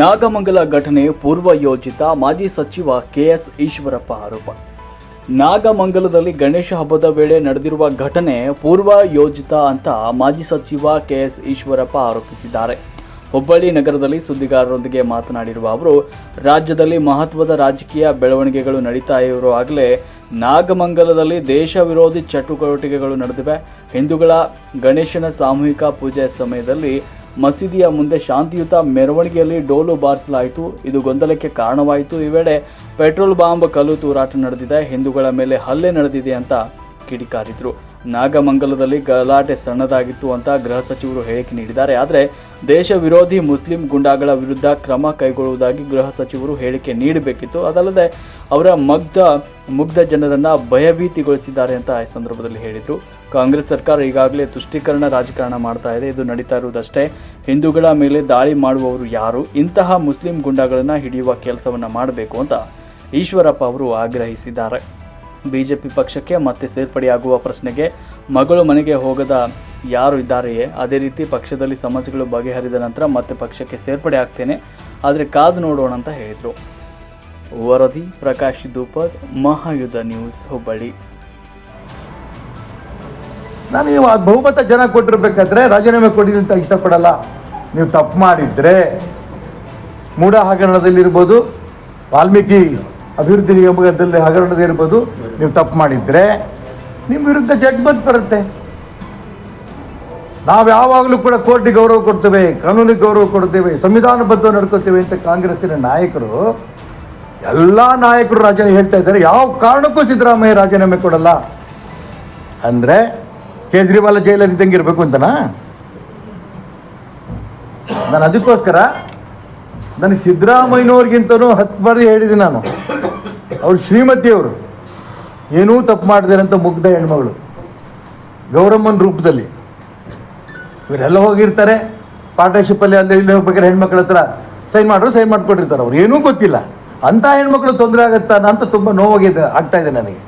ನಾಗಮಂಗಲ ಘಟನೆ ಪೂರ್ವ ಯೋಜಿತ ಮಾಜಿ ಸಚಿವ ಕೆಎಸ್ ಈಶ್ವರಪ್ಪ ಆರೋಪ. ನಾಗಮಂಗಲದಲ್ಲಿ ಗಣೇಶ ಹಬ್ಬದ ವೇಳೆ ನಡೆದಿರುವ ಘಟನೆ ಪೂರ್ವ ಯೋಜಿತ ಅಂತ ಮಾಜಿ ಸಚಿವ ಕೆಎಸ್ ಈಶ್ವರಪ್ಪ ಆರೋಪಿಸಿದ್ದಾರೆ. ಹುಬ್ಬಳ್ಳಿ ನಗರದಲ್ಲಿ ಸುದ್ದಿಗಾರರೊಂದಿಗೆ ಮಾತನಾಡಿರುವ ಅವರು, ರಾಜ್ಯದಲ್ಲಿ ಮಹತ್ವದ ರಾಜಕೀಯ ಬೆಳವಣಿಗೆಗಳು ನಡೀತಾ ಇರುವಾಗಲೇ ನಾಗಮಂಗಲದಲ್ಲಿ ದೇಶ ವಿರೋಧಿ ಚಟುವಟಿಕೆಗಳು ನಡೆದಿವೆ. ಹಿಂದೂಗಳ ಗಣೇಶನ ಸಾಮೂಹಿಕ ಪೂಜೆ ಸಮಯದಲ್ಲಿ ಮಸೀದಿಯ ಮುಂದೆ ಶಾಂತಿಯುತ ಮೆರವಣಿಗೆಯಲ್ಲಿ ಡೋಲು ಬಾರಿಸಲಾಯಿತು. ಇದು ಗೊಂದಲಕ್ಕೆ ಕಾರಣವಾಯಿತು. ಈ ವೇಳೆ ಪೆಟ್ರೋಲ್ ಬಾಂಬ್ ಕಲ್ಲು ತೂರಾಟ ನಡೆದಿದೆ. ಹಿಂದೂಗಳ ಮೇಲೆ ಹಲ್ಲೆ ನಡೆದಿದೆ ಅಂತ ಕಿಡಿಕಾರಿದ್ರು. ನಾಗಮಂಗಲದಲ್ಲಿ ಗಲಾಟೆ ಸಣ್ಣದಾಗಿತ್ತು ಅಂತ ಗೃಹ ಸಚಿವರು ಹೇಳಿಕೆ ನೀಡಿದ್ದಾರೆ. ಆದರೆ ದೇಶ ವಿರೋಧಿ ಮುಸ್ಲಿಂ ಗುಂಡಾಗಳ ವಿರುದ್ಧ ಕ್ರಮ ಕೈಗೊಳ್ಳುವುದಾಗಿ ಗೃಹ ಸಚಿವರು ಹೇಳಿಕೆ ನೀಡಬೇಕಿತ್ತು. ಅದಲ್ಲದೆ ಅವರ ಮಗ್ಧ, ಮುಗ್ಧ ಜನರನ್ನು ಭಯಭೀತಿಗೊಳಿಸಿದ್ದಾರೆ ಅಂತ ಈ ಸಂದರ್ಭದಲ್ಲಿ ಹೇಳಿದರು. ಕಾಂಗ್ರೆಸ್ ಸರ್ಕಾರ ಈಗಾಗಲೇ ತುಷ್ಟೀಕರಣ ರಾಜಕಾರಣ ಮಾಡ್ತಾ ಇದೆ. ಇದು ನಡೀತಾ ಇರುವುದಷ್ಟೇ. ಹಿಂದೂಗಳ ಮೇಲೆ ದಾಳಿ ಮಾಡುವವರು ಯಾರು? ಇಂತಹ ಮುಸ್ಲಿಂ ಗುಂಡಾಗಳನ್ನ ಹಿಡಿಯುವ ಕೆಲಸವನ್ನು ಮಾಡಬೇಕು ಅಂತ ಈಶ್ವರಪ್ಪ ಅವರು ಆಗ್ರಹಿಸಿದ್ದಾರೆ. ಬಿಜೆಪಿ ಪಕ್ಷಕ್ಕೆ ಮತ್ತೆ ಸೇರ್ಪಡೆಯಾಗುವ ಪ್ರಶ್ನೆಗೆ ಮಗಳು ಮನೆಗೆ ಹೋಗದ ಯಾರು ಇದ್ದಾರೆಯೇ? ಅದೇ ರೀತಿ ಪಕ್ಷದಲ್ಲಿ ಸಮಸ್ಯೆಗಳು ಬಗೆಹರಿದ ನಂತರ ಮತ್ತೆ ಪಕ್ಷಕ್ಕೆ ಸೇರ್ಪಡೆ ಆಗ್ತೇನೆ. ಆದರೆ ಕಾದು ನೋಡೋಣ ಅಂತ ಹೇಳಿದರು. ವರದಿ ಪ್ರಕಾಶ್ ದೂಪದ್ ಮಹಾಯುದ್ಧ ನ್ಯೂಸ್ ಹುಬ್ಬಳ್ಳಿ. ನಾನು ನೀವು ಬಹುಮತ ಜನ ಕೊಟ್ಟಿರ್ಬೇಕಾದ್ರೆ ರಾಜೀನಾಮೆ ಕೊಡಿ ಅಂತ ಇಷ್ಟಪಡಲ್ಲ. ನೀವು ತಪ್ಪು ಮಾಡಿದ್ರೆ ಮೂಢ ಹಗರಣದಲ್ಲಿರ್ಬೋದು ವಾಲ್ಮೀಕಿ ಅಭಿವೃದ್ಧಿ ನಿಗಮದಲ್ಲಿ ಹಗರಣದಲ್ಲಿರ್ಬೋದು ನೀವು ತಪ್ಪು ಮಾಡಿದ್ರೆ ನಿಮ್ಮ ವಿರುದ್ಧ ಜಡ್ಜ್ಮೆಂಟ್ ಬರುತ್ತೆ. ನಾವು ಯಾವಾಗಲೂ ಕೂಡ ಕೋರ್ಟಿಗೆ ಗೌರವ ಕೊಡ್ತೇವೆ, ಕಾನೂನಿಗೆ ಗೌರವ ಕೊಡ್ತೇವೆ, ಸಂವಿಧಾನಬದ್ಧ ನಡ್ಕೋತೇವೆ ಅಂತ ಕಾಂಗ್ರೆಸ್ಸಿನ ನಾಯಕರು, ಎಲ್ಲ ನಾಯಕರು ರಾಜೀನಾಮೆ ಹೇಳ್ತಾ ಇದ್ದಾರೆ. ಯಾವ ಕಾರಣಕ್ಕೂ ಸಿದ್ದರಾಮಯ್ಯ ರಾಜೀನಾಮೆ ಕೊಡಲ್ಲ. ಅಂದರೆ ಕೇಜ್ರಿವಾಲ್ ಜೈಲಲ್ಲಿ ಇದ್ದಂಗೆ ಇರಬೇಕು ಅಂತನಾ? ನಾನು ಅದಕ್ಕೋಸ್ಕರ ನನಗೆ ಸಿದ್ದರಾಮಯ್ಯನವ್ರಿಗಿಂತನೂ ಹತ್ತು ಬಾರಿ ಹೇಳಿದೆ ನಾನು. ಅವ್ರು ಶ್ರೀಮತಿಯವರು ಏನೂ ತಪ್ಪು ಮಾಡಿದಾರೆ ಅಂತ ಮುಗ್ಧ ಹೆಣ್ಮಗಳು. ಗೌರಮ್ಮನ ರೂಪದಲ್ಲಿ. ಇವರೆಲ್ಲ ಹೋಗಿರ್ತಾರೆ. ಪಾರ್ಟ್ನರ್ಶಿಪ್ಪಲ್ಲಿ ಅಲ್ಲಿ ಇಲ್ಲಿ ಹೋಗ್ಬೇಕಾದ್ರೆ ಹೆಣ್ಮಕ್ಳ ಹತ್ರ ಸೈನ್ ಮಾಡ್ರು ಸೈನ್ ಮಾಡಿಕೊಟ್ಟಿರ್ತಾರೆ ಅವ್ರು. ಏನೂ ಗೊತ್ತಿಲ್ಲ. ಅಂಥ ಹೆಣ್ಮಕ್ಳು ತೊಂದರೆ ಆಗುತ್ತಾ ಅಂತ ತುಂಬ ನೋವಾಗಿದೆ ಆಗ್ತಾಯಿದೆ ನನಗೆ.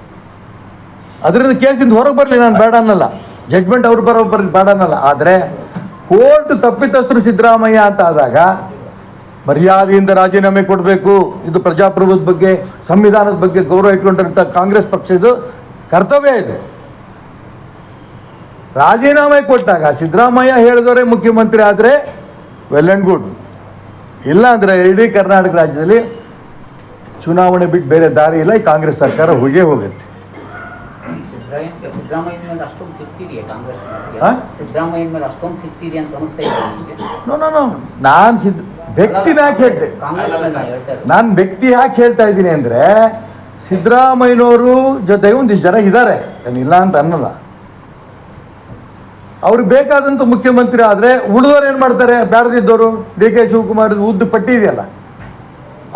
ಅದರಿಂದ ಕೇಸಿಂದ ಹೊರಗೆ ಬರಲಿ ನಾನು ಬೇಡ ಅನ್ನಲ್ಲ. ಜಡ್ಜ್ಮೆಂಟ್ ಅವ್ರು ಬರೋ ಬರಲಿ ಬೇಡ ಆದರೆ ಕೋರ್ಟ್ ತಪ್ಪಿತಸ್ಥರು ಸಿದ್ದರಾಮಯ್ಯ ಅಂತ ಆದಾಗ ಮರ್ಯಾದೆಯಿಂದ ರಾಜೀನಾಮೆ ಕೊಡಬೇಕು. ಇದು ಪ್ರಜಾಪ್ರಭುತ್ವದ ಬಗ್ಗೆ, ಸಂವಿಧಾನದ ಬಗ್ಗೆ ಗೌರವ ಇಟ್ಕೊಂಡಿರಂಥ ಕಾಂಗ್ರೆಸ್ ಪಕ್ಷದ್ದು ಕರ್ತವ್ಯ ಇದು. ರಾಜೀನಾಮೆ ಕೊಟ್ಟಾಗ ಸಿದ್ದರಾಮಯ್ಯ ಹೇಳಿದವರೇ ಮುಖ್ಯಮಂತ್ರಿ ಆದರೆ ವೆಲ್ ಆ್ಯಂಡ್ ಗುಡ್ ಇಲ್ಲ ಅಂದರೆ ಇಡೀ ಕರ್ನಾಟಕ ರಾಜ್ಯದಲ್ಲಿ ಚುನಾವಣೆ ಬಿಟ್ಟು ಬೇರೆ ದಾರಿ ಇಲ್ಲ. ಈ ಕಾಂಗ್ರೆಸ್ ಸರ್ಕಾರ ಹೋಗೇ ಹೋಗುತ್ತೆ. ನಾನು ಸಿದ್ ವ್ಯಕ್ತಿನ ಯಾಕೆ ಹೇಳ್ತೆ ನಾನು ಹೇಳ್ತಾ ಇರೋದು. ನಾನು ವ್ಯಕ್ತಿ ಯಾಕೆ ಹೇಳ್ತಾ ಇದ್ದೀನಿ ಅಂದ್ರೆ ಸಿದ್ದರಾಮಯ್ಯನವರು ಜೊತೆ ಒಂದಿಷ್ಟು ಜನ ಇದ್ದಾರೆ ನಾನು ಇಲ್ಲ ಅಂತ ಅನ್ನಲ್ಲ. ಅವ್ರಿಗೆ ಬೇಕಾದಂಥ ಮುಖ್ಯಮಂತ್ರಿ ಆದರೆ ಉಳಿದವ್ರು ಏನು ಮಾಡ್ತಾರೆ? ಬ್ಯಾಡದಿದ್ದವರು. ಡಿ ಕೆ ಶಿವಕುಮಾರ್ ಉದ್ದ ಪಟ್ಟಿ ಇದೆಯಲ್ಲ.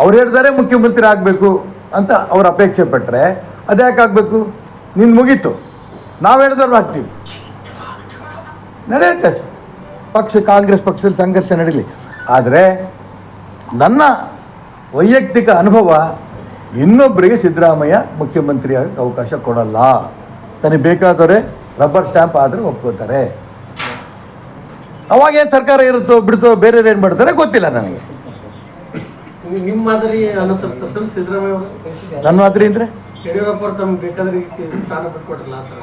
ಅವ್ರು ಹೇಳ್ತಾರೆ ಮುಖ್ಯಮಂತ್ರಿ ಆಗಬೇಕು ಅಂತ ಅವ್ರ ಅಪೇಕ್ಷೆ ಪಟ್ಟರೆ ಅದ್ಯಾಕೆ ಆಗಬೇಕು? ನಿನ್ನ ಮುಗೀತು. ನಾವು ಹೇಳಿದ್ರು ಹಾಕ್ತೀವಿ. ನಡೆಯುತ್ತೆ. ಪಕ್ಷ ಕಾಂಗ್ರೆಸ್ ಪಕ್ಷದಲ್ಲಿ ಸಂಘರ್ಷ ನಡೀಲಿ. ಆದರೆ ನನ್ನ ವೈಯಕ್ತಿಕ ಅನುಭವ ಇನ್ನೊಬ್ಬರಿಗೆ ಸಿದ್ದರಾಮಯ್ಯ ಮುಖ್ಯಮಂತ್ರಿ ಆಗಕ್ಕೆ ಅವಕಾಶ ಕೊಡಲ್ಲ. ತನಗೆ ಬೇಕಾದವರೇ ರಬ್ಬರ್ ಸ್ಟ್ಯಾಂಪ್ ಆದರೆ ಒಪ್ಕೋತಾರೆ. ಅವಾಗ ಏನು ಸರ್ಕಾರ ಇರುತ್ತೋ ಬಿಡ್ತೋ ಬೇರೆ ಏನು ಮಾಡ್ತಾರೆ ಗೊತ್ತಿಲ್ಲ ನನಗೆ. ನನ್ನ ಮಾದರಿ ಅಂದರೆ? ಯಡಿಯೂರಪ್ಪ ತಮ್ಗೆ ಬೇಕಾದ ರೀತಿ ಸ್ಥಾನ ಬಿಟ್ಕೊಟ್ರಲ್ಲ ಆ ಥರ.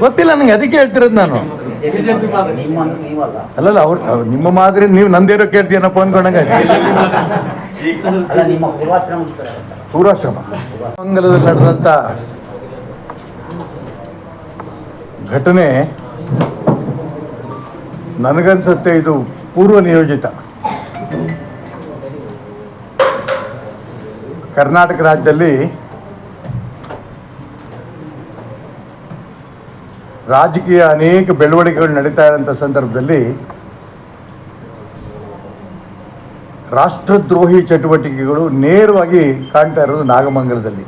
ಗೊತ್ತಿಲ್ಲ ನನಗೆ ಅದಕ್ಕೆ ಹೇಳ್ತಿರೋದು ನಾನು. ಬಿಜೆಪಿ ಅಲ್ಲಲ್ಲ ಅವ್ರು ಅವ್ರು ನಿಮ್ಮ ಮಾದರಿ ನೀವು ನಂದೇನೋ ಕೇಳ್ತೀನಪ್ಪ ಅನ್ಕೊಂಡಂಗ ಪೂರ್ವಾಶ್ರಮ ಮಂಗಲದಲ್ಲಿ ನಡೆದಂಥ ಘಟನೆ ನನಗನ್ಸುತ್ತೆ ಇದು ಪೂರ್ವ ನಿಯೋಜಿತ. ಕರ್ನಾಟಕ ರಾಜ್ಯದಲ್ಲಿ ರಾಜಕೀಯ ಅನೇಕ ಬೆಳವಣಿಗೆಗಳು ನಡೀತಾ ಇರೋಂಥ ಸಂದರ್ಭದಲ್ಲಿ ರಾಷ್ಟ್ರದ್ರೋಹಿ ಚಟುವಟಿಕೆಗಳು ನೇರವಾಗಿ ಕಾಣ್ತಾ ಇರೋದು ನಾಗಮಂಗಲದಲ್ಲಿ.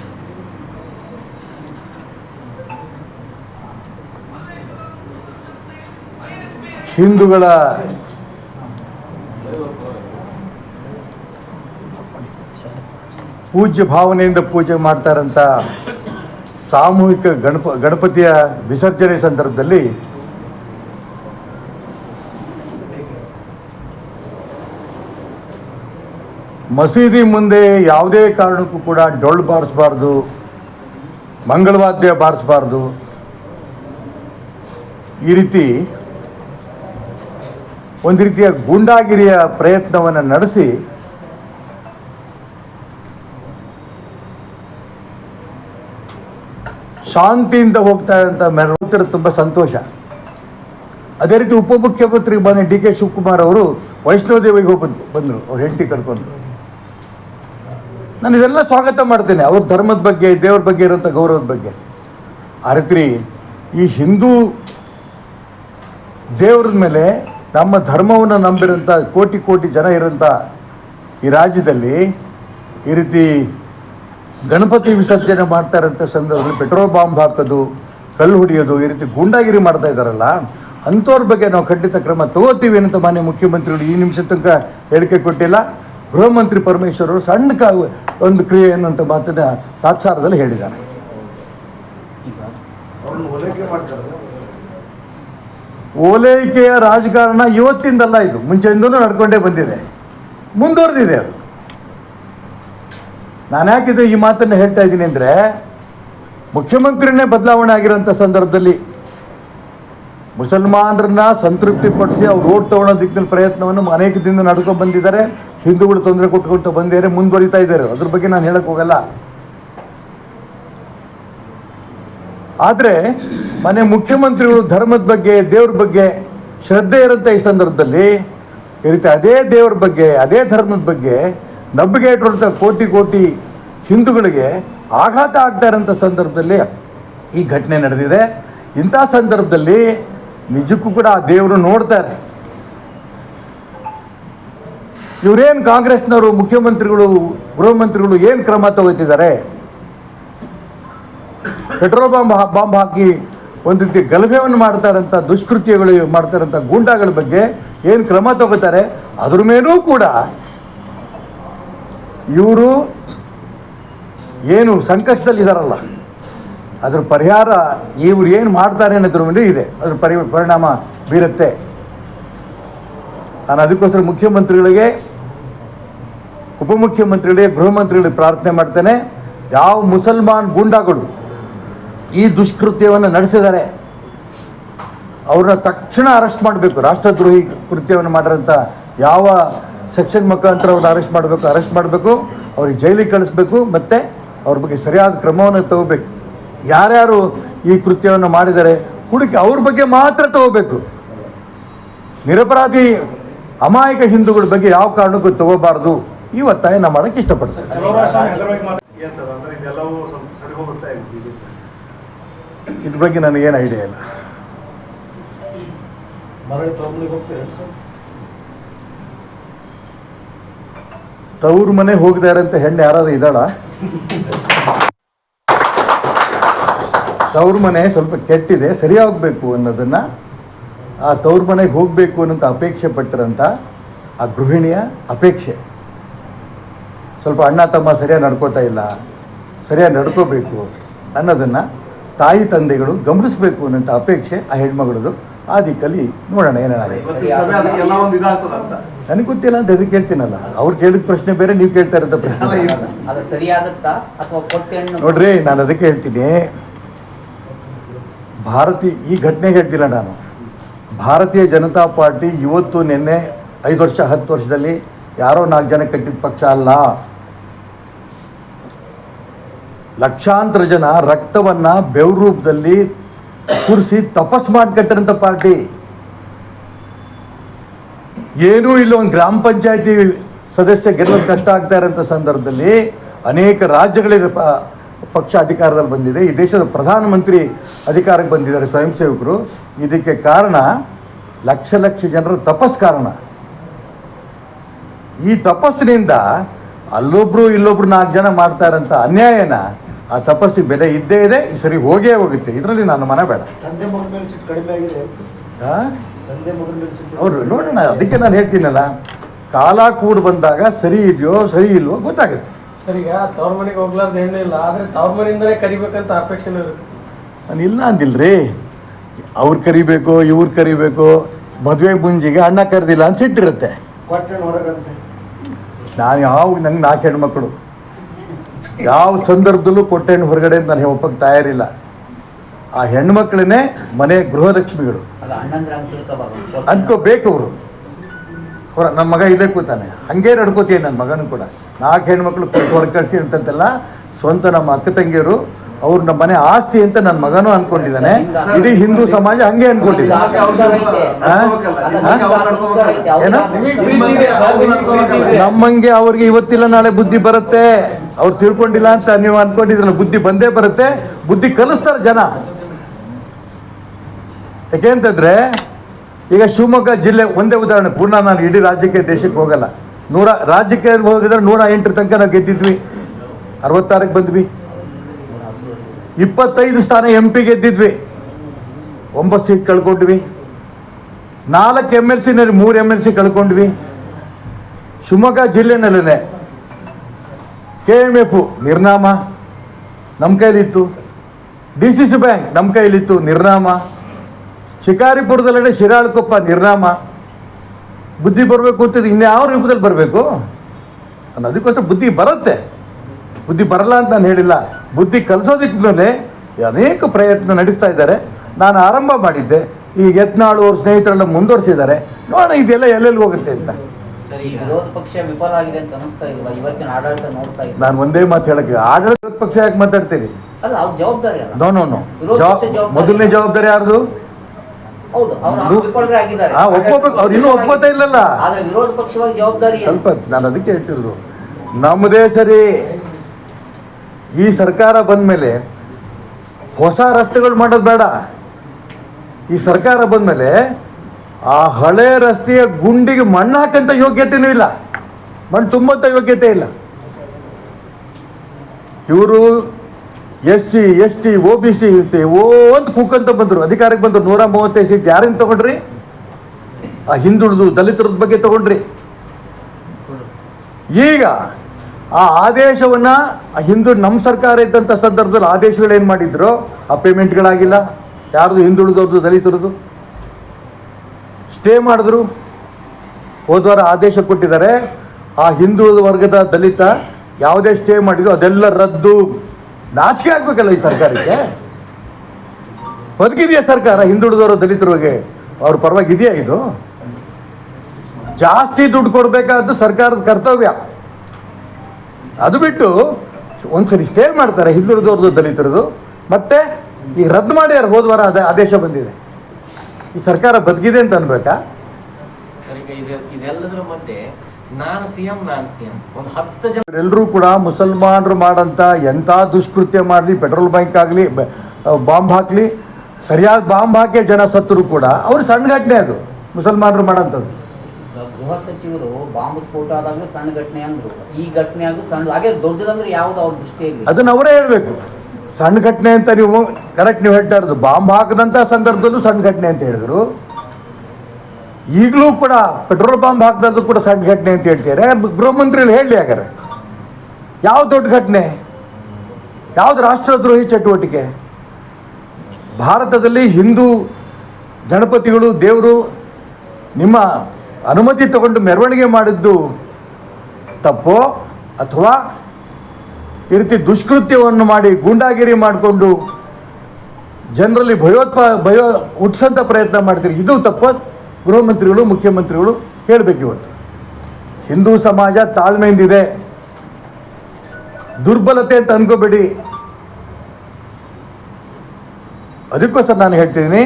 ಹಿಂದೂಗಳ ಪೂಜ್ಯ ಭಾವನೆಯಿಂದ ಪೂಜೆ ಮಾಡ್ತಾ ಇರೋಂಥ ಸಾಮೂಹಿಕ ಗಣಪ, ಗಣಪತಿಯ ವಿಸರ್ಜನೆ ಸಂದರ್ಭದಲ್ಲಿ ಮಸೀದಿ ಮುಂದೆ ಯಾವುದೇ ಕಾರಣಕ್ಕೂ ಕೂಡ ಡೊಳ್ಳು ಬಾರಿಸಬಾರ್ದು, ಮಂಗಳವಾದ್ಯ ಬಾರಿಸಬಾರ್ದು. ಈ ರೀತಿ ಒಂದು ರೀತಿಯ ಗೂಂಡಾಗಿರಿಯ ಪ್ರಯತ್ನವನ್ನು ನಡೆಸಿ ಶಾಂತಿಯಿಂದ ಹೋಗ್ತಾ ಇದ್ದಂಥ ಮೆರವಣಿಗೆ ತುಂಬ ಸಂತೋಷ. ಅದೇ ರೀತಿ ಉಪಮುಖ್ಯಮಂತ್ರಿ ಬಂದ ಡಿ ಕೆ ಶಿವಕುಮಾರ್ ಅವರು ವೈಷ್ಣೋದೇವಿಗೆ ಹೋಗಿ ಬಂದು, ಬಂದರು, ಅವ್ರ ಹೆಂಡತಿ ಕರ್ಕೊಂಡು. ನಾನು ಇದೆಲ್ಲ ಸ್ವಾಗತ ಮಾಡ್ತೇನೆ, ಅವ್ರ ಧರ್ಮದ ಬಗ್ಗೆ, ದೇವ್ರ ಬಗ್ಗೆ ಇರೋಂಥ ಗೌರವದ ಬಗ್ಗೆ. ಆ ರೀತಿ ಈ ಹಿಂದೂ ದೇವ್ರ ಮೇಲೆ ನಮ್ಮ ಧರ್ಮವನ್ನು ನಂಬಿರೋಂಥ ಕೋಟಿ ಕೋಟಿ ಜನ ಇರೋಂಥ ಈ ರಾಜ್ಯದಲ್ಲಿ ಈ ರೀತಿ ಗಣಪತಿ ವಿಸರ್ಜನೆ ಮಾಡ್ತಾ ಇರೋಂಥ ಸಂದರ್ಭದಲ್ಲಿ ಪೆಟ್ರೋಲ್ ಬಾಂಬ್ ಹಾಕೋದು ಕಲ್ಲು ಹೊಡಿಯೋದು ಈ ರೀತಿ ಗೂಂಡಾಗಿರಿ ಮಾಡ್ತಾ ಇದ್ದಾರಲ್ಲ ಅಂಥವ್ರ ಬಗ್ಗೆ ನಾವು ಖಂಡಿತ ಕ್ರಮ ತಗೋತೀವಿ ಅಂತ ಮಾನ್ಯ ಮುಖ್ಯಮಂತ್ರಿಗಳು ಈ ನಿಮಿಷ ತನಕ ಹೇಳಿಕೆ ಕೊಟ್ಟಿಲ್ಲ. ಗೃಹ ಮಂತ್ರಿ ಪರಮೇಶ್ವರ್ ಅವರು ಸಣ್ಣ ಕಾ ಒಂದು ಕ್ರಿಯೆ ಅನ್ನುವಂಥ ಮಾತನ್ನ ತಾತ್ಸಾರದಲ್ಲಿ ಹೇಳಿದ್ದಾರೆ. ಓಲೈಕೆಯ ರಾಜಕಾರಣ ಇವತ್ತಿಂದಲ್ಲ ಇದು. ಮುಂಚೆಯಿಂದಲೂ ನಡ್ಕೊಂಡೇ ಬಂದಿದೆ. ಮುಂದುವರೆದಿದೆ ಅದು. ನಾನು ಯಾಕಿದು ಈ ಮಾತನ್ನು ಹೇಳ್ತಾ ಇದ್ದೀನಿ ಅಂದರೆ, ಮುಖ್ಯಮಂತ್ರಿನೇ ಬದಲಾವಣೆ ಆಗಿರೋಂಥ ಸಂದರ್ಭದಲ್ಲಿ ಮುಸಲ್ಮಾನರನ್ನ ಸಂತೃಪ್ತಿಪಡಿಸಿ ಅವ್ರು ಓಟ್ ತಗೊಳ್ಳೋ ದಿಕ್ಕಿನಲ್ಲಿ ಪ್ರಯತ್ನವನ್ನು ಅನೇಕ ದಿನ ನಡ್ಕೊಂಡು ಬಂದಿದ್ದಾರೆ. ಹಿಂದೂಗಳು ತೊಂದರೆ ಕೊಟ್ಕೊಳ್ತಾ ಬಂದಿದ್ದಾರೆ, ಮುಂದುವರಿತಾ ಇದ್ದಾರೆ. ಅದ್ರ ಬಗ್ಗೆ ನಾನು ಹೇಳಕ್ ಹೋಗಲ್ಲ. ಆದರೆ ಮನೆ ಮುಖ್ಯಮಂತ್ರಿಗಳು ಧರ್ಮದ ಬಗ್ಗೆ, ದೇವ್ರ ಬಗ್ಗೆ ಶ್ರದ್ಧೆ ಇರೋಂಥ ಈ ಸಂದರ್ಭದಲ್ಲಿ, ಈ ರೀತಿ ಅದೇ ದೇವ್ರ ಬಗ್ಗೆ, ಅದೇ ಧರ್ಮದ ಬಗ್ಗೆ ನಂಬಿಕೆ ಇಟ್ಟಿರುವಂಥ ಕೋಟಿ ಕೋಟಿ ಹಿಂದೂಗಳಿಗೆ ಆಘಾತ ಆಗ್ತಾ ಇರೋಂಥ ಸಂದರ್ಭದಲ್ಲಿ ಈ ಘಟನೆ ನಡೆದಿದೆ. ಇಂಥ ಸಂದರ್ಭದಲ್ಲಿ ನಿಜಕ್ಕೂ ಕೂಡ ಆ ದೇವರು ನೋಡ್ತಾರೆ. ಇವರೇನು ಕಾಂಗ್ರೆಸ್ನವರು, ಮುಖ್ಯಮಂತ್ರಿಗಳು ಗೃಹ ಮಂತ್ರಿಗಳು ಏನು ಕ್ರಮ ತಗೋತಿದ್ದಾರೆ? ಪೆಟ್ರೋಲ್ ಬಾಂಬ್ ಬಾಂಬ್ ಹಾಕಿ ಒಂದು ರೀತಿ ಗಲಭೆಯನ್ನು ಮಾಡ್ತಾರಂಥ ದುಷ್ಕೃತ್ಯಗಳು ಮಾಡ್ತಾರಂಥ ಗೂಂಡಾಗಳ ಬಗ್ಗೆ ಏನು ಕ್ರಮ ತಗೋತಾರೆ? ಅದ್ರ ಮೇಲೂ ಕೂಡ ಇವರು ಏನು ಸಂಕಷ್ಟದಲ್ಲಿದ್ದಾರಲ್ಲ ಅದ್ರ ಪರಿಹಾರ ಇವ್ರು ಏನು ಮಾಡ್ತಾರೆ ಅನ್ನೋದ್ರ ಮೇಲೆ ಇದೆ, ಅದ್ರ ಪರಿ, ಪರಿಣಾಮ ಬೀರುತ್ತೆ. ನಾನು ಅದಕ್ಕೋಸ್ಕರ ಮುಖ್ಯಮಂತ್ರಿಗಳಿಗೆ, ಉಪಮುಖ್ಯಮಂತ್ರಿಗಳಿಗೆ ಗೃಹ ಮಂತ್ರಿಗಳಿಗೆ ಪ್ರಾರ್ಥನೆ ಮಾಡ್ತೇನೆ. ಯಾವ ಮುಸಲ್ಮಾನ್ ಗೂಂಡಾಗಳು ಈ ದುಷ್ಕೃತ್ಯವನ್ನು ನಡೆಸಿದ್ದಾರೆ, ಅವ್ರನ್ನ ತಕ್ಷಣ ಅರೆಸ್ಟ್ ಮಾಡಬೇಕು, ರಾಷ್ಟ್ರದ್ರೋಹಿ ಕೃತ್ಯವನ್ನು ಮಾಡಿರೋಂಥ ಯಾವ ಸೆಕ್ಷನ್ ಮುಖಾಂತರ ಅವ್ರನ್ನ ಅರೆಸ್ಟ್ ಮಾಡಬೇಕು ಅರೆಸ್ಟ್ ಮಾಡಬೇಕು ಅವ್ರಿಗೆ ಜೈಲಿಗೆ ಕಳಿಸ್ಬೇಕು ಮತ್ತು ಅವ್ರ ಬಗ್ಗೆ ಸರಿಯಾದ ಕ್ರಮವನ್ನು ತಗೋಬೇಕು. ಯಾರ್ಯಾರು ಈ ಕೃತ್ಯವನ್ನು ಮಾಡಿದರೆ ಹುಡುಕಿ ಅವ್ರ ಬಗ್ಗೆ ಮಾತ್ರ ತಗೋಬೇಕು. ನಿರಪರಾಧಿ ಅಮಾಯಕ ಹಿಂದೂಗಳ ಬಗ್ಗೆ ಯಾವ ಕಾರಣಕ್ಕೂ ತಗೋಬಾರ್ದು. ಈ ಒತ್ತಾಯ ನಾ ಮಾಡೋಕ್ಕೆ ಇಷ್ಟಪಡ್ತೇನೆ ಏನ್ ಸರ್? ಅಂದ್ರೆ ಇದೆಲ್ಲವೂ ಸ್ವಲ್ಪ ಸರಿ ಹೋಗುತ್ತೆ ಬಿಜೆಪಿ. ಇದ್ರ ಬಗ್ಗೆ ನನಗೇನು ಐಡಿಯಾ ಇಲ್ಲ. ತವ್ರ ಮನೆ ಹೋಗಿದ್ದಾರೆ ಅಂತ ಹೆಣ್ಣು ಯಾರಾದ್ರೂ ಇದ್ದಾಳ? ತವ್ರ ಮನೆ ಸ್ವಲ್ಪ ಕೆಟ್ಟಿದೆ, ಸರಿ ಹೋಗ್ಬೇಕು ಅನ್ನೋದನ್ನ ಆ ತವ್ರ ಮನೆಗೆ ಹೋಗಬೇಕು ಅನ್ನೋಂಥ ಅಪೇಕ್ಷೆ ಪಟ್ಟಿರಂಥ ಆ ಗೃಹಿಣಿಯ ಅಪೇಕ್ಷೆ. ಸ್ವಲ್ಪ ಅಣ್ಣ, ತಮ್ಮ ಸರಿಯಾಗಿ ನಡ್ಕೋತಾ ಇಲ್ಲ, ಸರಿಯಾಗಿ ನಡ್ಕೋಬೇಕು ಅನ್ನೋದನ್ನು ತಾಯಿ, ತಂದೆಗಳು ಗಮನಿಸಬೇಕು ಅನ್ನೋಂಥ ಅಪೇಕ್ಷೆ ಆ ಹೆಣ್ಮಗಳದು. ಆ ದಿಕ್ಕಲ್ಲಿ ನೋಡೋಣ ಏನಾಗುತ್ತೆ. ನನಗೆ ಗೊತ್ತಿಲ್ಲ ಅಂತ ಅದಕ್ಕೆ ಕೇಳ್ತೀನಲ್ಲ. ಅವ್ರು ಕೇಳಿದ ಪ್ರಶ್ನೆ ಬೇರೆ ನೀವು ಕೇಳ್ತಾ ಇರೋದ ಪ್ರಶ್ನೆ ಅಲ್ಲ, ಅದು ಸರಿಯಾಗುತ್ತಾ ಅಥವಾ ಕೊಟ್ಟೆಣ್ಣು? ನೋಡ್ರಿ ನಾನು ಅದಕ್ಕೆ ಹೇಳ್ತೀನಿ. ಭಾರತಿ ಈ ಘಟನೆ ಹೇಳ್ತಿಲ್ಲ ನಾನು. ಭಾರತೀಯ ಜನತಾ ಪಾರ್ಟಿ ಇವತ್ತು ನಿನ್ನೆ ಐದು ವರ್ಷ ಹತ್ತು ವರ್ಷದಲ್ಲಿ ಯಾರೋ ನಾಲ್ಕು ಜನ ಕಟ್ಟಿದ ಪಕ್ಷ ಅಲ್ಲ. ಲಕ್ಷಾಂತರ ಜನ ರಕ್ತವನ್ನು ಬೆವ್ರ ಸುರಿಸಿ ತಪಸ್ ಮಾಡಿ ಕಟ್ಟಿರೋಂಥ ಪಾರ್ಟಿ. ಏನೂ ಇಲ್ಲ, ಒಂದು ಗ್ರಾಮ ಪಂಚಾಯತಿ ಸದಸ್ಯ ಗೆಲ್ಲೋದು ಕಷ್ಟ ಆಗ್ತಾ ಇರೋಂಥ ಸಂದರ್ಭದಲ್ಲಿ ಅನೇಕ ರಾಜ್ಯಗಳಿಗೆ ಪಕ್ಷ ಅಧಿಕಾರದಲ್ಲಿ ಬಂದಿದೆ. ಈ ದೇಶದ ಪ್ರಧಾನಮಂತ್ರಿ ಅಧಿಕಾರಕ್ಕೆ ಬಂದಿದ್ದಾರೆ ಸ್ವಯಂ ಸೇವಕರು. ಇದಕ್ಕೆ ಕಾರಣ ಲಕ್ಷ ಲಕ್ಷ ಜನರ ತಪಸ್ ಕಾರಣ. ಈ ತಪಸ್ಸಿನಿಂದ ಅಲ್ಲೊಬ್ರು ಇಲ್ಲೊಬ್ರು ನಾಲ್ಕು ಜನ ಮಾಡ್ತಾ ಇರೋಂಥ ಅನ್ಯಾಯನ ಆ ತಪಸ್ಸಿ ಬೆಲೆ ಇದ್ದೇ ಇದೆ ಈ ಸರಿ ಹೋಗೇ ಹೋಗುತ್ತೆ. ಇದರಲ್ಲಿ ನಾನು ಮನ ಬೇಡ. ಅವರು ನೋಡೋಣ ಅದಕ್ಕೆ ನಾನು ಹೇಳ್ತೀನಲ್ಲ ಕಾಲ ಕೂಡ ಬಂದಾಗ ಸರಿ ಇದೆಯೋ ಸರಿ ಇಲ್ವೋ ಗೊತ್ತಾಗುತ್ತೆ. ಸರಿಯಾ ತವ್ರ ಮನೆಗೆ ಹೋಗ್ಲಾರ್ದು ಹೆಣ್ಣು ಇಲ್ಲ ಆದ್ರೆ ತವ್ರ ಕರಿಬೇಕಂತ ಅಪೇಕ್ಷೆನೂ ಇರುತ್ತೆ. ನಾನು ಇಲ್ಲ ಅಂದಿಲ್ರಿ. ಅವ್ರು ಕರಿಬೇಕು ಇವ್ರು ಕರಿಬೇಕು ಮದುವೆ ಮುಂಜಿಗೆ ಅಣ್ಣ ಕರೆದಿಲ್ಲ ಅಂತ ಸಿಟ್ಟಿರುತ್ತೆ. ನಾನು ಯಾವ ನಂಗೆ ನಾಲ್ಕು ಹೆಣ್ಮಕ್ಳು ಯಾವ ಸಂದರ್ಭದಲ್ಲೂ ಕೊಟ್ಟೆಣ್ಣು ಹೊರಗಡೆ ನಾನು ಒಪ್ಪಕ್ಕೆ ತಯಾರಿಲ್ಲ. ಆ ಹೆಣ್ಮಕ್ಳನ್ನೇ ಮನೆ ಗೃಹಲಕ್ಷ್ಮಿಗಳು. ಅಂದ್ಕೋಬೇಕು ಅವರು. ಹೊರ ನಮ್ಮ ಮಗ ಇಲ್ಲೇ ಕೂತಾನೆ. ಹಂಗೆ ನಡ್ಕೋತೀನಿ ನನ್ನ ಮಗನೂ ಕೂಡ. ನಾಲ್ಕು ಹೆಣ್ಮಕ್ಳು ಹೊರಗೆ ಕಳಿಸಿ ಅಂತಂತೆಲ್ಲ ಸ್ವಂತ ನಮ್ಮ ಅಕ್ಕ ತಂಗಿಯರು ಅವ್ರು ನಮ್ಮ ಮನೆ ಆಸ್ತಿ ಅಂತ ನನ್ನ ಮಗನೂ ಅನ್ಕೊಂಡಿದ್ದಾನೆ ಇಡೀ ಹಿಂದೂ ಸಮಾಜ ಹಂಗೆ ಅನ್ಕೊಂಡಿದೆ ನಿಮ್ಗೆ ಆ ಸಂಸ್ಕಾರ ಐತೆ. ಹಾ? ಅಲ್ಲ, ಹಾ? ನಿಮ್ಗೆ ಆ ಸಂಸ್ಕಾರ ಐತೆ. ಅವ್ರಿಗೆ ಏನು? ಆ ಸಂಸ್ಕಾರ ನಿಮಗೆ ಪ್ರೀತಿ ಇದೆ ಸರ್, ನಿಮಗೆ ಪ್ರೀತಿ ಇದೆ. ನಮ್ಮಂಗೆ ಅವ್ರಿಗೆ ಇವತ್ತಿಲ್ಲ ನಾಳೆ ಬುದ್ಧಿ ಬರುತ್ತೆ ಅವ್ರು ತಿಳ್ಕೊಂಡಿಲ್ಲ ಅಂತ ನೀವು ಅನ್ಕೊಂಡಿದ್ರಲ್ಲ ಬುದ್ಧಿ ಬಂದೇ ಬರುತ್ತೆ ಬುದ್ಧಿ ಕಲಿಸ್ತಾರೆ ಜನ ಯಾಕೆ ಅಂತಂದ್ರೆ ಈಗ ಶಿವಮೊಗ್ಗ ಜಿಲ್ಲೆ ಒಂದೇ ಉದಾಹರಣೆ ಪೂರ್ಣ ನಾನು ಇಡೀ ರಾಜ್ಯಕ್ಕೆ ದೇಶಕ್ಕೆ ಹೋಗಲ್ಲ ನೂರ ರಾಜ್ಯಕ್ಕೆ ಹೋಗಿದ್ರೆ ನೂರ ಎಂಟರ ತನಕ ನಾವು ಗೆದ್ದಿದ್ವಿ ಅರವತ್ತಾರಕ್ಕೆ ಬಂದ್ವಿ ಇಪ್ಪತ್ತೈದು ಸ್ಥಾನ ಎಂ ಪಿ ಗೆದ್ದಿದ್ವಿ. ಒಂಬತ್ತು ಸೀಟ್ ಕಳ್ಕೊಂಡ್ವಿ. ನಾಲ್ಕು ಎಂ ಎಲ್ ಸಿನಲ್ಲಿ ಮೂರು ಎಂ ಎಲ್ ಸಿ ಕಳ್ಕೊಂಡ್ವಿ. ಶಿವಮೊಗ್ಗ ಜಿಲ್ಲೆನಲ್ಲೇ ಕೆ ಎಂ ಎಫ್ ನಿರ್ನಾಮ ನಮ್ಮ ಕೈಲಿತ್ತು. ಡಿ ಸಿ ಸಿ ಬ್ಯಾಂಕ್ ನಮ್ಮ ಕೈಲಿತ್ತು ನಿರ್ನಾಮ. ಶಿಕಾರಿಪುರದಲ್ಲೇ ಶಿರಾಳಕೊಪ್ಪ ನಿರ್ನಾಮ. ಬುದ್ಧಿ ಬರಬೇಕು ಅಂತಿದ್ದು ಇನ್ಯಾವ ರೂಪದಲ್ಲಿ ಬರಬೇಕು? ಅನ್ನೋದಕ್ಕೋಸ್ಕರ ಬುದ್ಧಿ ಬರುತ್ತೆ. ಬುದ್ಧಿ ಬರಲ್ಲ ಅಂತ ನಾನು ಹೇಳಿಲ್ಲ. ಬುದ್ಧಿ ಕಲಿಸೋದಕ್ಕೆ ಅನೇಕ ಪ್ರಯತ್ನ ನಡೆಸ್ತಾ ಇದ್ದಾರೆ. ನಾನು ಆರಂಭ ಮಾಡಿದ್ದೆ. ಈ ಯತ್ನಾಳು ಅವ್ರ ಸ್ನೇಹಿತರೆಲ್ಲ ಮುಂದುವರಿಸಿದ್ದಾರೆ. ನೋಡೋಣ ಇದೆಲ್ಲ ಎಲ್ಲೆಲ್ಲಿ ಹೋಗುತ್ತೆ ಅಂತ. ನಾನು ಒಂದೇ ಮಾತು ಹೇಳಕ್ಕೆ ಆಡಳಿತ ಪಕ್ಷ ಯಾಕೆ ಮಾತಾಡ್ತೀರಿ? No no no. ಮೊದಲನೇ ಜವಾಬ್ದಾರಿ ಯಾರ್ದು? ಒಪ್ಕೋಬೇಕು. ಅವ್ರು ಇನ್ನೂ ಒಪ್ಕೋತಾ ಇಲ್ಲಲ್ಲ. ಸ್ವಲ್ಪ ನಾನು ಅದಕ್ಕೆ ಹೇಳ್ತಿರೋದು. ನಮ್ಮದೇ ಸರಿ. ಈ ಸರ್ಕಾರ ಬಂದ ಮೇಲೆ ಹೊಸ ರಸ್ತೆಗಳು ಮಾಡೋದು ಬೇಡ. ಈ ಸರ್ಕಾರ ಬಂದ ಮೇಲೆ ಆ ಹಳೆ ರಸ್ತೆಯ ಗುಂಡಿಗೆ ಮಣ್ಣು ಹಾಕಂತ ಯೋಗ್ಯತೆನೂ ಇಲ್ಲ. ಮಣ್ಣು ತುಂಬಂತ ಯೋಗ್ಯತೆ ಇಲ್ಲ. ಇವರು S C S T O B C ಓ ಅಂತ ಕುಕ್ಕಂತ ಬಂದರು. ಅಧಿಕಾರಕ್ಕೆ ಬಂದರು. ನೂರ ಮೂವತ್ತೈದು ಸೀಟ್ ಯಾರಿಂದ ತಗೊಂಡ್ರಿ? ಆ ಹಿಂದುಳಿದು ದಲಿತರದ ಬಗ್ಗೆ ತಗೊಂಡ್ರಿ. ಈಗ ಆ ಆದೇಶವನ್ನ ಹಿಂದು ನಮ್ಮ ಸರ್ಕಾರ ಇದ್ದಂಥ ಸಂದರ್ಭದಲ್ಲಿ ಆದೇಶಗಳು ಏನು ಮಾಡಿದ್ರು? ಆ ಪೇಮೆಂಟ್ಗಳಾಗಿಲ್ಲ. ಯಾರ್ದು ಹಿಂದುಳಿದವ್ರದ್ದು ದಲಿತರದ್ದು ಸ್ಟೇ ಮಾಡಿದ್ರು. ಹೋದ್ವಾರ ಆದೇಶ ಕೊಟ್ಟಿದ್ದಾರೆ. ಆ ಹಿಂದುಳಿದ ವರ್ಗದ ದಲಿತ ಯಾವುದೇ ಸ್ಟೇ ಮಾಡಿದ್ರು, ಅದೆಲ್ಲ ರದ್ದು. ನಾಚಿಕೆ ಆಗ್ಬೇಕಲ್ಲ ಈ ಸರ್ಕಾರಕ್ಕೆ? ಬದುಕಿದೆಯಾ ಸರ್ಕಾರ ಹಿಂದುಳಿದವರು ದಲಿತರಿಗೆ ಅವ್ರ ಪರವಾಗಿ ಇದೆಯಾ ಇದು? ಜಾಸ್ತಿ ದುಡ್ಡು ಕೊಡಬೇಕಾದ್ದು ಸರ್ಕಾರದ ಕರ್ತವ್ಯ. ಅದು ಬಿಟ್ಟು ಒಂದ್ಸರಿ ಸ್ಟೇ ಮಾಡ್ತಾರೆ ಹಿಂದುಳಿದವ್ರದ್ದು ದಲಿತರದು. ಮತ್ತೆ ಈಗ ರದ್ದು ಮಾಡ್ಯಾರ ಹೋದ ವಾರ ಅದೇ ಆದೇಶ ಬಂದಿದೆ. ಈ ಸರ್ಕಾರ ಬದುಕಿದೆ ಅಂತ ಅನ್ಬೇಕಾ? ನಾನು ಸಿಎಂ ನಾನು ಸಿಎಂ. ಒಂದು ಹತ್ತು ಜನ ಎಲ್ಲರೂ ಕೂಡ ಮುಸಲ್ಮಾನರು ಮಾಡಂತ ಎಂಥ ದುಷ್ಕೃತ್ಯ ಮಾಡಲಿ ಪೆಟ್ರೋಲ್ ಬಂಕ್ ಆಗಲಿ ಬಾಂಬ್ ಹಾಕಲಿ ಸರಿಯಾದ ಬಾಂಬ್ ಹಾಕಿ ಜನ ಸತ್ತರು ಕೂಡ. ಅವ್ರು ಸಣ್ಣ ಘಟನೆ ಅದು ಮುಸಲ್ಮಾನರು ಮಾಡೋಂಥದ್ದು ಗೃಹ ಸಚಿವರು ಬಾಂಬ್ ಸ್ಫೋಟ ಆದಾಗ ಸಣ್ಣ ಘಟನೆ ಅಂದ್ರು. ಈ ಘಟನೆ ಸಣ್ಣ, ಹಾಗೆ ದೊಡ್ಡದಂದ್ರೆ ಯಾವ್ದು ಅವ್ರ ದೃಷ್ಟಿಯಲ್ಲಿ? ಅದನ್ನ ಅವರೇ ಹೇಳ್ಬೇಕು. ಸಣ್ಣ ಘಟನೆ ಅಂತ ನೀವು ಕರೆಕ್ಟ್ ನೀವು ಹೇಳ್ತಾ ಇರೋದು, ಬಾಂಬ್ ಹಾಕದಂತ ಸಂದರ್ಭದಲ್ಲೂ ಸಣ್ಣ ಘಟನೆ ಅಂತ ಹೇಳಿದ್ರು. ಈಗಲೂ ಕೂಡ ಪೆಟ್ರೋಲ್ ಬಾಂಬ್ ಹಾಕದದ್ದು ಕೂಡ ಸಣ್ಣ ಘಟನೆ ಅಂತ ಹೇಳ್ತಾರೆ ಗೃಹ ಮಂತ್ರಿಗಳು ಹೇಳಿ ಹಾಗಾರೆ ಯಾವ ದೊಡ್ಡ ಘಟನೆ? ಯಾವ್ದು ರಾಷ್ಟ್ರದ್ರೋಹಿ ಚಟುವಟಿಕೆ? ಭಾರತದಲ್ಲಿ ಹಿಂದೂ ಗಣಪತಿಗಳು, ದೇವರು, ನಿಮ್ಮ ಅನುಮತಿ ತಗೊಂಡು ಮೆರವಣಿಗೆ ಮಾಡಿದ್ದು ತಪ್ಪೋ ಅಥವಾ ಈ ರೀತಿ ದುಷ್ಕೃತ್ಯವನ್ನು ಮಾಡಿ ಗೂಂಡಾಗಿರಿ ಮಾಡಿಕೊಂಡು ಜನರಲ್ಲಿ ಭಯೋತ್ಪ ಭಯೋ ಹುಟ್ಟಿಸೋಂಥ ಪ್ರಯತ್ನ ಮಾಡ್ತೀರಿ, ಇದು ತಪ್ಪು? ಗೃಹ ಮಂತ್ರಿಗಳು ಮುಖ್ಯಮಂತ್ರಿಗಳು ಹೇಳಬೇಕು ಇವತ್ತು. ಹಿಂದೂ ಸಮಾಜ ತಾಳ್ಮೆಯಿಂದಿದೆ. ದುರ್ಬಲತೆ ಅಂತ ಅನ್ಕೋಬೇಡಿ. ಅದಕ್ಕೋಸ್ಕರ ನಾನು ಹೇಳ್ತಿದ್ದೀನಿ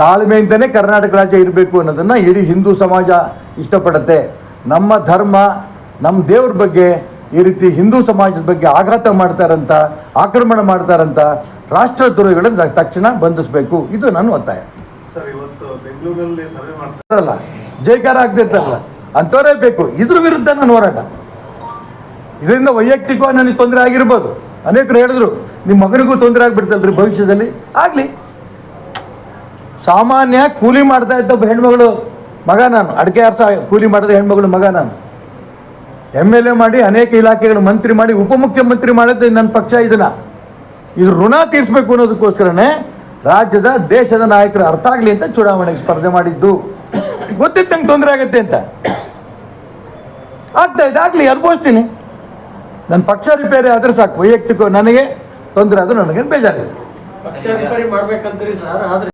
ತಾಳ್ಮೆಯಿಂದನೇ ಕರ್ನಾಟಕ ರಾಜ್ಯ ಇರಬೇಕು ಅನ್ನೋದನ್ನು ಇಡೀ ಹಿಂದೂ ಸಮಾಜ ಇಷ್ಟಪಡುತ್ತೆ. ನಮ್ಮ ಧರ್ಮ ನಮ್ಮ ದೇವ್ರ ಬಗ್ಗೆ ಈ ರೀತಿ ಹಿಂದೂ ಸಮಾಜದ ಬಗ್ಗೆ ಆಘಾತ ಮಾಡ್ತಾರಂತ ಆಕ್ರಮಣ ಮಾಡ್ತಾರಂತ ರಾಷ್ಟ್ರದ್ರೋಹಿಗಳನ್ನು ತಕ್ಷಣ ಬಂಧಿಸಬೇಕು. ಇದು ನನ್ನ ಒತ್ತಾಯ. ಅಲ್ಲ ಜೈಕಾರ ಆಗ್ತಿರ್ತಾರಲ್ಲ ಅಂಥವರೇ ಬೇಕು. ಇದ್ರ ವಿರುದ್ಧ ನಾನು ಹೋರಾಟ. ಇದರಿಂದ ವೈಯಕ್ತಿಕವಾಗಿ ನನಗೆ ತೊಂದರೆ ಆಗಿರ್ಬೋದು. ಅನೇಕರು ಹೇಳಿದ್ರು ನಿಮ್ಮ ಮಗನಿಗೂ ತೊಂದರೆ ಆಗ್ಬಿಡ್ತಲ್ರಿ ಭವಿಷ್ಯದಲ್ಲಿ. ಆಗಲಿ. ಸಾಮಾನ್ಯ ಕೂಲಿ ಮಾಡ್ತಾ ಇದ್ದ ಹೆಣ್ಮಗಳು ಮಗ ನಾನು. ಅಡಿಕೆ ಅರ್ಸ ಕೂಲಿ ಮಾಡಿದ ಹೆಣ್ಮಗಳು ಮಗ ನಾನು. ಎಂ ಎಲ್ ಎ ಮಾಡಿ ಅನೇಕ ಇಲಾಖೆಗಳು ಮಂತ್ರಿ ಮಾಡಿ ಉಪಮುಖ್ಯಮಂತ್ರಿ ಮಾಡಿದ್ದು ನನ್ನ ಪಕ್ಷ ಇದನ್ನ ಇದು ಋಣ ತೀರಿಸಬೇಕು ಅನ್ನೋದಕ್ಕೋಸ್ಕರನೇ ರಾಜ್ಯದ, ದೇಶದ ನಾಯಕರು ಅರ್ಥ ಆಗಲಿ ಅಂತ ಚುನಾವಣೆಗೆ ಸ್ಪರ್ಧೆ ಮಾಡಿದ್ದು. ಗೊತ್ತಿತ್ತು ನಂಗೆ ತೊಂದರೆ ಆಗತ್ತೆ ಅಂತ. ಆಗ್ತಾ ಇದೆ, ಆಗಲಿ, ಅನುಭವಿಸ್ತೀನಿ. ನನ್ನ ಪಕ್ಷ ರಿಪೇರಿ ಆದರೆ ಸಾಕು, ವೈಯಕ್ತಿಕ ನನಗೆ ತೊಂದರೆ ಆದರೂ ನನಗೇನು ಬೇಜಾರಿಲ್ಲ.